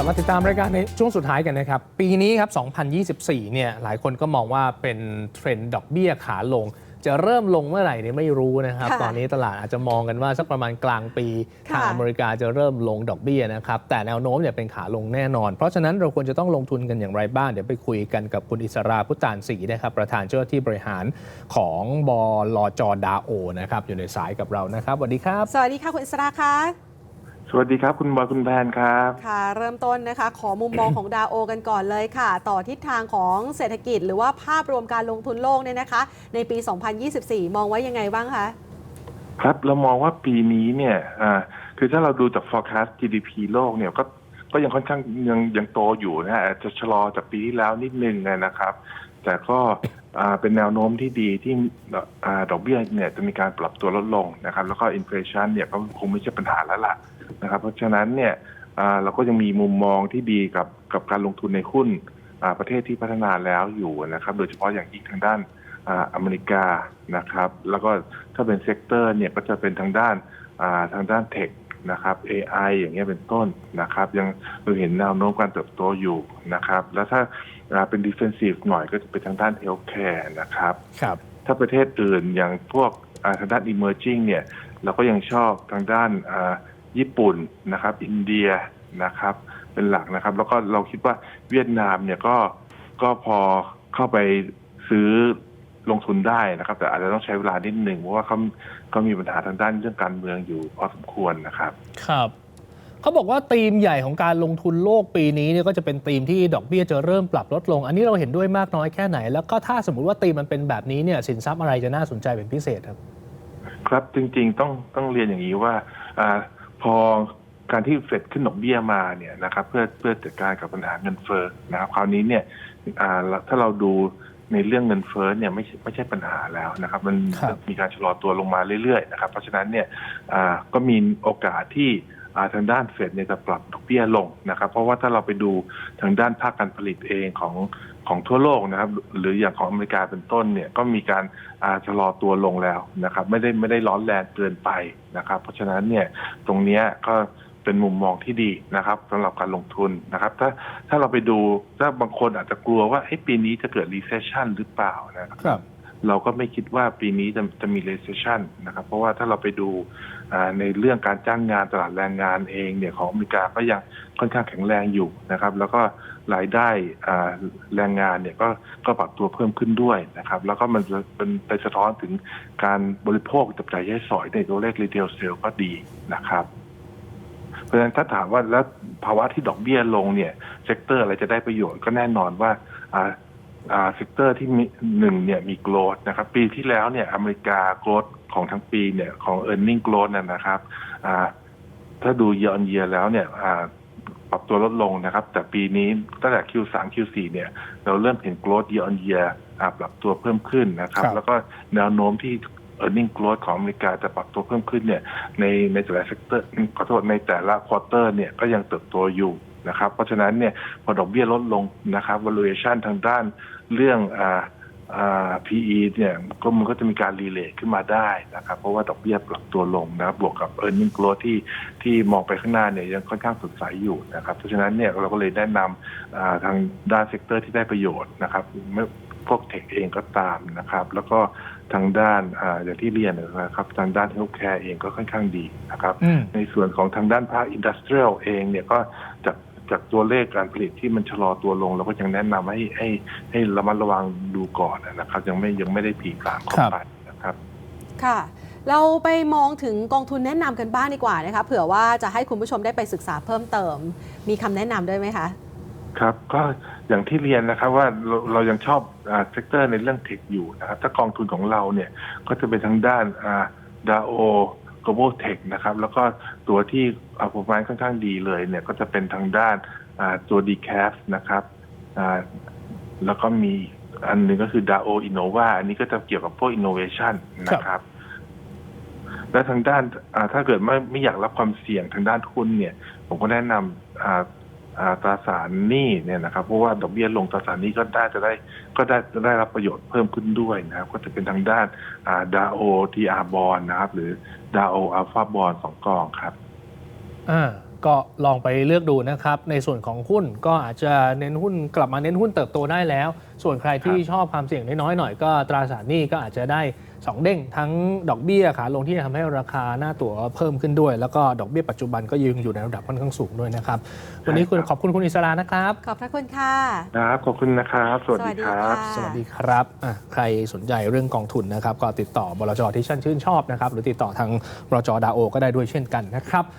ลับมาติดตามรายการในช่วงสุดท้ายกันนะครับ ปีนี้ครับ 2024 เนี่ย หลายคนก็มองว่าเป็นเทรนด์ดอกเบี้ยขาลง จะเริ่มลงเมื่อไหร่เนี่ยไม่รู้นะครับค่ะตอนนี้ตลาดอาจจะมองกันว่าสักประมาณกลางปีค่ะทางอเมริกาจะเริ่มลงดอกเบี้ยนะครับ แต่แนวโน้มเนี่ยเป็นขาลงแน่นอน เพราะฉะนั้นเราควรจะต้องลงทุนกันอย่างไรบ้าง เดี๋ยวไปคุยกันกับคุณอิสราพุตานศรีนะครับ ประธานเจ้าหน้าที่บริหารของบลจดาโอนะครับ อยู่ในสายกับเรานะครับ สวัสดีครับ สวัสดีค่ะคุณอิสราคะ สวัสดีครับ คุณบอยคุณแพนครับ ค่ะ เริ่มต้นนะคะ ขอมุมมองของดาโอกันก่อนเลยค่ะ ต่อทิศทางของเศรษฐกิจ หรือว่าภาพรวมการลงทุนโลกเนี่ยนะคะ ในปี 2024 มองไว้ยังไงบ้างคะครับเรามองว่าปีนี้เนี่ยอ่าคือถ้าเราดูจาก forecast GDP โลกเนี่ยก็ก็ยังค่อนข้างยังยังโตอยู่นะฮะอาจจะชะลอจากปีที่แล้วนิดนึงนะครับ แต่ก็อ่าเป็นแนวโน้มที่ดีที่อ่าดอกเบี้ยเนี่ยจะมีการปรับตัวลดลงนะครับ แล้วก็อินฟลชันเนี่ยก็คงไม่ใช่ปัญหาแล้วล่ะ นะครับ เพราะฉะนั้นเนี่ยอ่าเราก็ยังมีมุมมองที่ดีกับกับการลงทุนในหุ้นอ่าประเทศที่พัฒนาแล้วอยู่นะครับ โดยเฉพาะอย่างยิ่งทางด้านอ่าอเมริกานะครับ แล้วก็ถ้าเป็นเซกเตอร์เนี่ยก็จะเป็นทางด้านอ่าทางด้านเทคนะครับ AI อย่างเงี้ยเป็นต้นนะครับ ยังเราเห็นแนวโน้มการเติบโตอยู่นะครับ แล้วถ้าอ่าเป็น defensive หน่อยก็จะเป็นทางด้าน healthcare นะครับครับ ถ้าประเทศอื่นอย่างพวกอ่าทางด้าน emerging เนี่ย เราก็ยังชอบทางด้านอ่า ญี่ปุ่นนะครับ อินเดียนะครับ เป็นหลักนะครับ แล้วก็เราคิดว่าเวียดนามเนี่ยก็ก็พอเข้าไปซื้อลงทุนได้นะครับ แต่อาจจะต้องใช้เวลานิดหนึ่งเพราะว่าเขาเขามีปัญหาทางด้านเรื่องการเมืองอยู่พอสมควรนะครับครับเขาบอกว่าธีมใหญ่ของการลงทุนโลกปีนี้เนี่ยก็จะเป็นธีมที่ดอกเบี้ยจะเริ่มปรับลดลง อันนี้เราเห็นด้วยมากน้อยแค่ไหน แล้วก็ถ้าสมมติว่าธีมมันเป็นแบบนี้เนี่ยสินทรัพย์อะไรจะน่าสนใจเป็นพิเศษครับ ครับจริงๆต้องต้องเรียนอย่างนี้ว่าอา พอการที่เฟดขึ้นดอกเบี้ยมาเนี่ยนะครับเพื่อเพื่อจัดการกับปัญหาเงินเฟ้อนะครับคราวนี้เนี่ยอ่าถ้าเราดูในเรื่องเงินเฟ้อเนี่ยไม่ใช่ไม่ใช่ปัญหาแล้วนะครับ มันครับมีการชะลอตัวลงมาเรื่อยๆนะครับเพราะฉะนั้นเนี่ยอ่าก็มีโอกาสที่อ่าทางด้านเฟดเนี่ยจะปรับดอกเบี้ยลงนะครับ เพราะว่าถ้าเราไปดูทางด้านภาคการผลิตเองของ ของทั่วโลกนะครับ หรืออย่างของอเมริกาเป็นต้นเนี่ยก็มีการชะลอตัวลงแล้วนะครับ ไม่ได้ไม่ได้ร้อนแรงเกินไปนะครับ เพราะฉะนั้นเนี่ยตรงนี้ก็เป็นมุมมองที่ดีนะครับสำหรับการลงทุนนะครับ ถ้าถ้าเราไปดูถ้าบางคนอาจจะกลัวว่าเฮ้ปีนี้จะเกิด recession หรือเปล่านะครับ เราก็ไม่คิดว่าปีนี้จะจะมี recession นะครับ เพราะว่าถ้าเราไปดูในเรื่องการจ้างงานตลาดแรงงานเองเนี่ยของอเมริกาก็ยังค่อนข้างแข็งแรงอยู่นะครับ แล้วก็รายได้แรงงานเนี่ยก็ก็ปรับตัวเพิ่มขึ้นด้วยนะครับ แล้วก็มันจะเป็นไปสะท้อนถึงการบริโภคจับจ่ายใช้สอยในตัวเลข retail sale ก็ดีนะครับเพราะฉะนั้นถ้าถามว่าแล้วภาวะที่ดอกเบี้ยลงเนี่ย เซกเตอร์อะไรจะได้ประโยชน์ก็แน่นอนว่า เซกเตอร์ที่มีหนึ่งเนี่ยมีโกลดนะครับ ปีที่แล้วเนี่ยอเมริกาโกลดของทั้งปีเนี่ยของ e a r n i n g growth น่ะนะครับอ่าถ้าดู year on year แล้วเนี่ยอ่าปรับตัวลดลงนะครับ แต่ปีนี้ตั้งแต่ Q3 Q4 เนี่ย เราเริ่มเห็น growth year on year อ่าปรับตัวเพิ่มขึ้นนะครับครับ แล้วก็แนวโน้มที่ e a r n i n g growth ของอเมริกาจะปรับตัวเพิ่มขึ้นเนี่ยในในแต่ละเซกเตอร์ขอโทษในแต่ละควอเตอร์เนี่ยก็ยังเติบโตอยู่ นะครับเพราะฉะนั้นเนี่ยพอดอกเบี้ยลดลงนะครับ valuation ทางด้านเรื่องอ่าอ่า PE เนี่ยก็มันก็จะมีการรีเลทขึ้นมาได้นะครับ เพราะว่าดอกเบี้ยปรับตัวลงนะครับ บวกกับ e a r n i n g growth ที่ที่มองไปข้างหน้าเนี่ยยังค่อนข้างสดใสอยู่นะครับ เพราะฉะนั้นเนี่ยเราก็เลยแนะนำอ่าทางด้านเซกเตอร์ที่ได้ประโยชน์นะครับไม่พวกเทคเองก็ตามนะครับ แล้วก็ทางด้านอาอย่างที่เรียนนะครับ ทางด้านเฮลท์แคร์เองก็ค่อนข้างดีนะครับอืมในส่วนของทางด้านภาคอินดัสเทรียลเองเนี่ยก็จาก จากตัวเลขการผลิตที่มันชะลอตัวลง เราก็ยังแนะนำให้ให้ให้ระมัดระวังดูก่อนนะครับ ยังไม่ยังไม่ได้ผีผลามเข้าครับไปนะครับ ค่ะ เราไปมองถึงกองทุนแนะนำกันบ้างดีกว่านะคะเผื่อว่าจะให้คุณผู้ชมได้ไปศึกษาเพิ่มเติม มีคำแนะนำด้วยไหมคะครับก็อย่างที่เรียนนะครับว่าเราเรายังชอบอ่าเซกเตอร์ในเรื่องเทคอยู่นะครับถ้ากองทุนของเราเนี่ยก็จะเป็นทางด้านอ่าดาโอ global tech นะครับ แล้วก็ตัวที่อ่าผมว่าค่อนข้างดีเลยเนี่ยก็จะเป็นทางด้านตัว d c a f นะครับแล้วก็มีอันหนึ่งก็คือ DAO Innova อันนี้ก็จะเกี่ยวกับพวก innovation นะครับและทางด้านถ้าเกิดไม่ไม่อยากรับความเสี่ยงทางด้านหุ้นเนี่ย ผมก็แนะนำ ตราสารหนี้เนี่ยนะครับเพราะว่าดอกเบี้ยลงตราสารหนี้ก็ได้จะได้ก็ได้ได้รับประโยชน์เพิ่มขึ้นด้วยนะครับ ก็จะเป็นทางด้านดาโอทีอาร์บอลนะครับ หรือดาโออัลฟาบอลสองกองครับอ่า ก็ลองไปเลือกดูนะครับ ในส่วนของหุ้นก็อาจจะเน้นหุ้นกลับมาเน้นหุ้นเติบโตได้แล้ว ส่วนใครที่ครับชอบความเสี่ยงน้อยๆหน่อยก็ตราสารหนี้ก็อาจจะได้ 2 เด้งทั้งดอกเบี้ยขาลงที่จะทำให้ราคาหน้าตั๋วเพิ่มขึ้นด้วย แล้วก็ดอกเบี้ยปัจจุบันก็ยืนอยู่ในระดับค่อนข้างสูงด้วยนะครับ วันนี้คุณขอบคุณคุณอิสรานะครับ ขอบพระคุณค่ะครับขอบคุณนะครับ สวัสดีครับค่ะสวัสดีครับอะใครสนใจเรื่องกองทุนนะครับ ก็ติดต่อบลจที่ท่านชื่นชอบนะครับหรือติดต่อทางบลจดาโอก็ได้ด้วยเช่นกันนะครับ